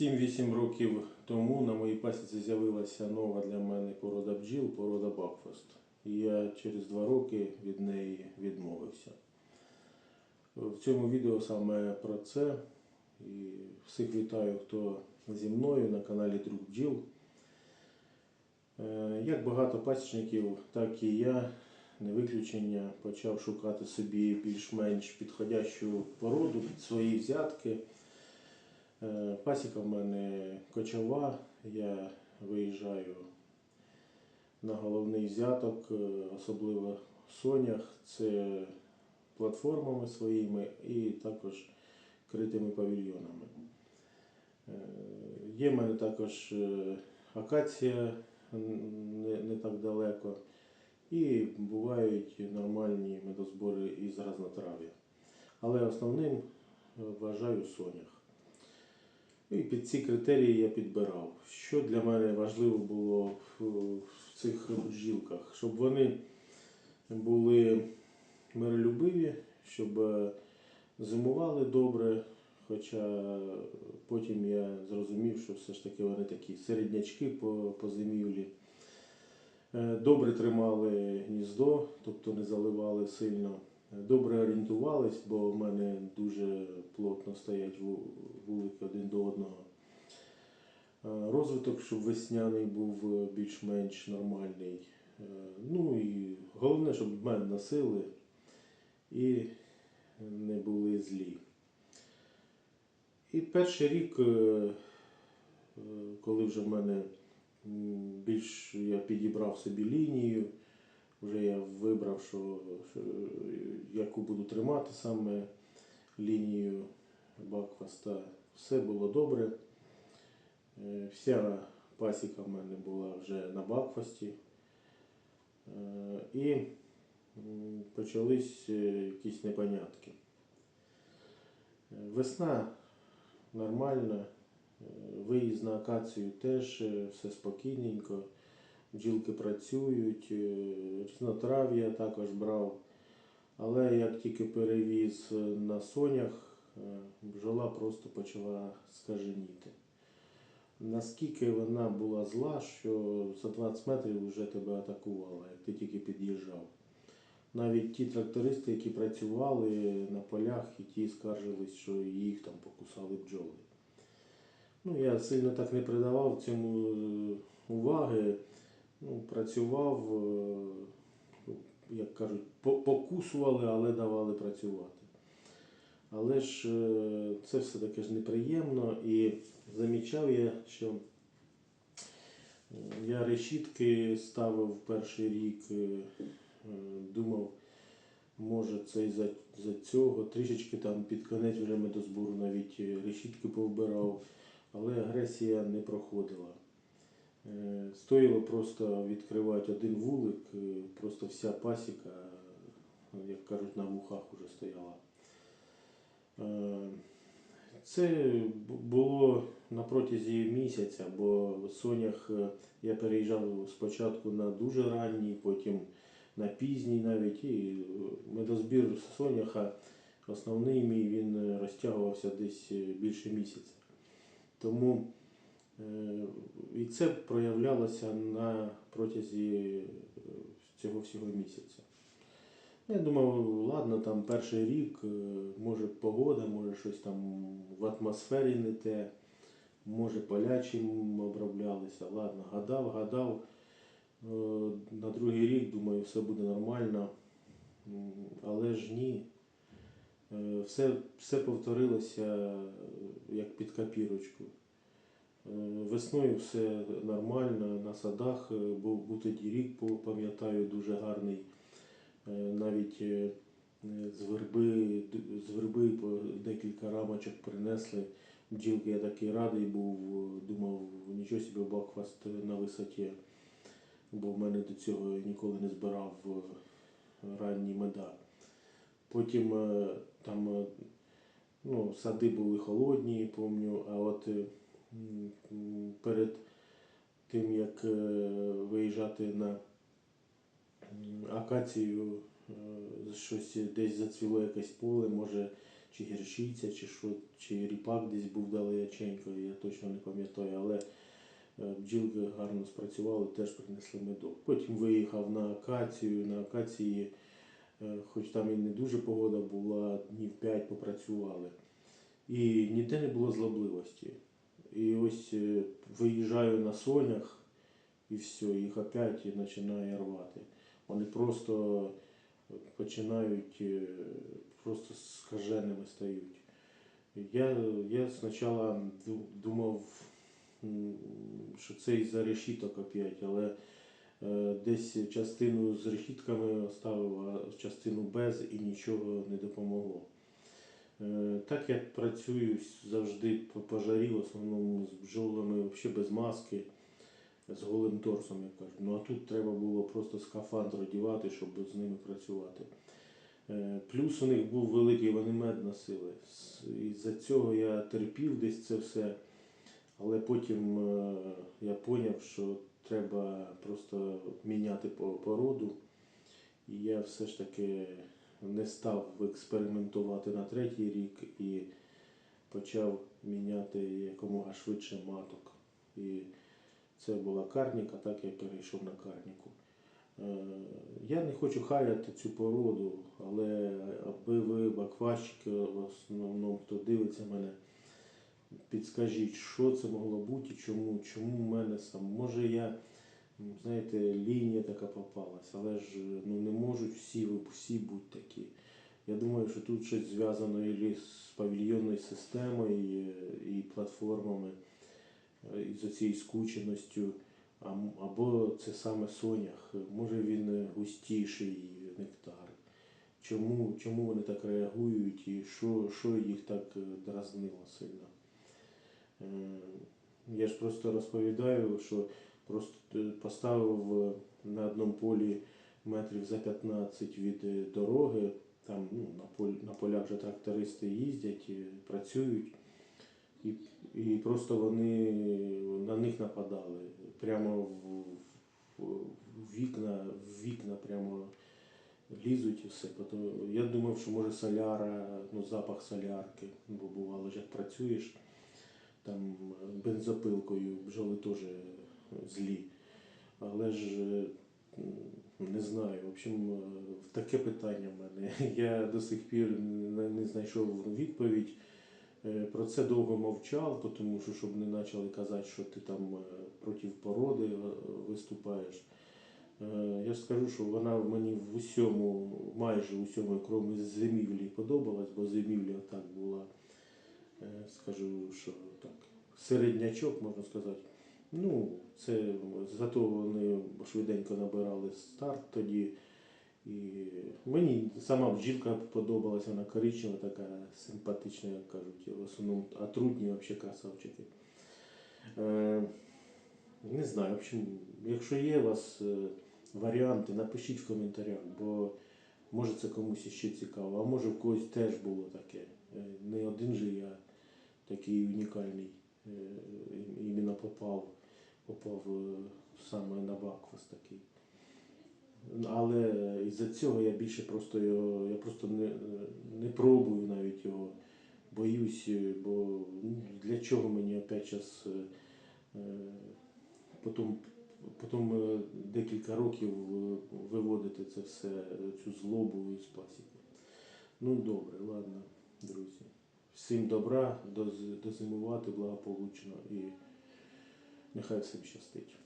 7-8 років тому на моїй пасіці з'явилася нова для мене порода бджіл, порода Бакфаст. І я через 2 роки від неї відмовився. В цьому відео саме про це. І всіх вітаю, хто зі мною на каналі Друг Бджіл. Е, Як багато пасічників, так і я, не виключення, почав шукати собі більш-менш підходящу породу під свої взятки. Е, Пасіка в мене кочова, я виїжджаю на головний взяток, е, особливо в сонях, це платформами своїми і також критими павільйонами. Е, Є в мене також акація не, так далеко, і бувають нормальні медозбори із разнотрав'я. Але основним вважаю сонях. І під ці критерії я підбирав. Що для мене важливо було в, цих бджілках, щоб вони були миролюбиві, щоб е, зимували добре. Хоча потім я зрозумів, що все ж таки вони такі середнячки по, по зимівлі. Е, Добре тримали гніздо, тобто не заливали сильно. Добре орієнтувались, бо в мене дуже плотно стоять вулики один до одного. Е, Розвиток, щоб весняний був е, більш-менш нормальний. Е, Ну і головне, щоб мед носили і не були злі. І перший рік, коли вже в мене більш я підібрав собі лінію, вже я вибрав, що, що яку буду тримати саме лінію Бакфаста. Все було добре. Е, Вся пасіка в мене була вже на Бакфасті. Е, І почались е, якісь непонятки. Весна нормальна, виїзд на акацію теж все спокійненько, бджілки працюють, різнотрав'я також брав. Але як тільки перевіз на сонях, бджола просто почала скаженіти. Наскільки вона була зла, що за 20 метрів вже тебе атакувала, як ти тільки під'їжджав. Навіть ті трактористи, які працювали на полях, і ті скаржились, що їх там покусали бджоли. Ну, я сильно так не придавав цьому е, уваги. Ну, працював, е, як кажуть, покусували, але давали працювати. Але ж е, це все таки ж неприємно і замічав я, що я решітки ставив перший рік, е, е, думав, може це із-за за цього. Трішечки там під конець вже медозбору навіть решітки повбирав, але агресія не проходила. Стоїло просто відкривати один вулик, просто вся пасіка, як кажуть, на вухах уже стояла. Е, Це було на протязі місяця, бо в сонях е, я переїжджав спочатку на дуже ранній, потім на пізній навіть. І е, медозбір соняха основний мій він розтягувався десь більше місяця. Тому і це проявлялося на протязі цього всього місяця. Я думав, ладно, там перший рік, е, може погода, може щось там в атмосфері не те, може полячим оброблялися. Ладно, гадав, гадав. Е, На другий рік, думаю, все буде нормально. Але ж ні. Е, Все, все повторилося як під копірочку. Весною все нормально, на садах був, був тоді рік, пам'ятаю, дуже гарний. Е, Навіть е, е, з верби, з верби декілька рамочок принесли. Бджілки я такий радий був, думав, нічого собі Бакфаст на висоті, бо в мене до цього ніколи не збирав ранні меда. Потім там ну, сади були холодні, помню, а от перед тим як виїжджати на акацію, е, щось десь зацвіло якесь поле, може чи гірчиця, чи що, чи ріпак десь був далеченько, я точно не пам'ятаю, але е, бджілки гарно спрацювали, теж принесли медок. Потім виїхав на акацію, на акації, е, хоч там і не дуже погода була, днів 5 попрацювали. І ніде не було злобливості. І ось виїжджаю на сонях, і все, їх опять і починає рвати. Вони просто починають е, просто скаженими стають. Я, я спочатку думав, що це із-за решіток опять, але е, десь частину з решітками оставив, а частину без і нічого не допомогло. Е, Так я працюю завжди по пожарі, в основному з бджолами, взагалі без маски, з голим торсом, як кажуть. Ну а тут треба було просто скафандр одягати, щоб з ними працювати. Е, Плюс у них був великий, вони мед носили. І за цього я терпів десь це все. Але потім е, я зрозумів, що треба просто міняти породу. І я все ж таки не став експериментувати на третій рік і почав міняти якомога швидше маток. І це була карніка, так я перейшов на карніку. Е, Я не хочу хаяти цю породу, але аби ви, бакващики, в основному, хто дивиться мене, підскажіть, що це могло бути і чому, чому в мене сам. Може я, знаєте, лінія така попалась, але ж ну, не можуть всі, всі бути такі. Я думаю, що тут щось зв'язано і з павільйонною системою, і платформами, е, з цією скученістю. Або це саме сонях, може він е, густіший нектар. Чому, чому вони так реагують і що, що їх так е, дразнило сильно? Я ж просто розповідаю, що просто поставив на одному полі метрів за 15 від дороги. Там ну, на, полях вже трактористи їздять, працюють, і, і просто вони на них нападали. Прямо в, в, вікна, в вікна прямо лізуть і все. Потім я думав, що може соляра, ну запах солярки, бо бувало, як працюєш там бензопилкою, бджоли теж злі. Але ж не знаю. В общем, таке питання в мене. Я до сих пір не знайшов відповідь. Е, Про це довго мовчав, тому що щоб не почали казати, що ти там е, проти породи е, виступаєш. Я скажу, що вона мені в усьому, майже в усьому, крім зимівлі, подобалась, бо зимівля так була, скажу, що так, середнячок, можна сказати. Ну, це зато вони швиденько набирали старт тоді. І мені сама бджілка подобалася, вона коричнева, така симпатична, як кажуть. В основному, а трудні взагалі красавчики. Е, не знаю, в общем, якщо є у вас е, варіанти, напишіть в коментарях, бо може це комусь ще цікаво, а може в когось теж було таке. Е, Не один же я такий унікальний іменно попав, попав саме на Бакфас такий. Але із-за цього я більше просто його, я просто не, не пробую навіть його. Боюсь, бо ну, для чого мені опять час е, е, потім, потім е, декілька років виводити це все, цю злобу із пасіки. Ну добре, ладно, друзі. Всім добра, дозимувати благополучно і нехай всім щастить.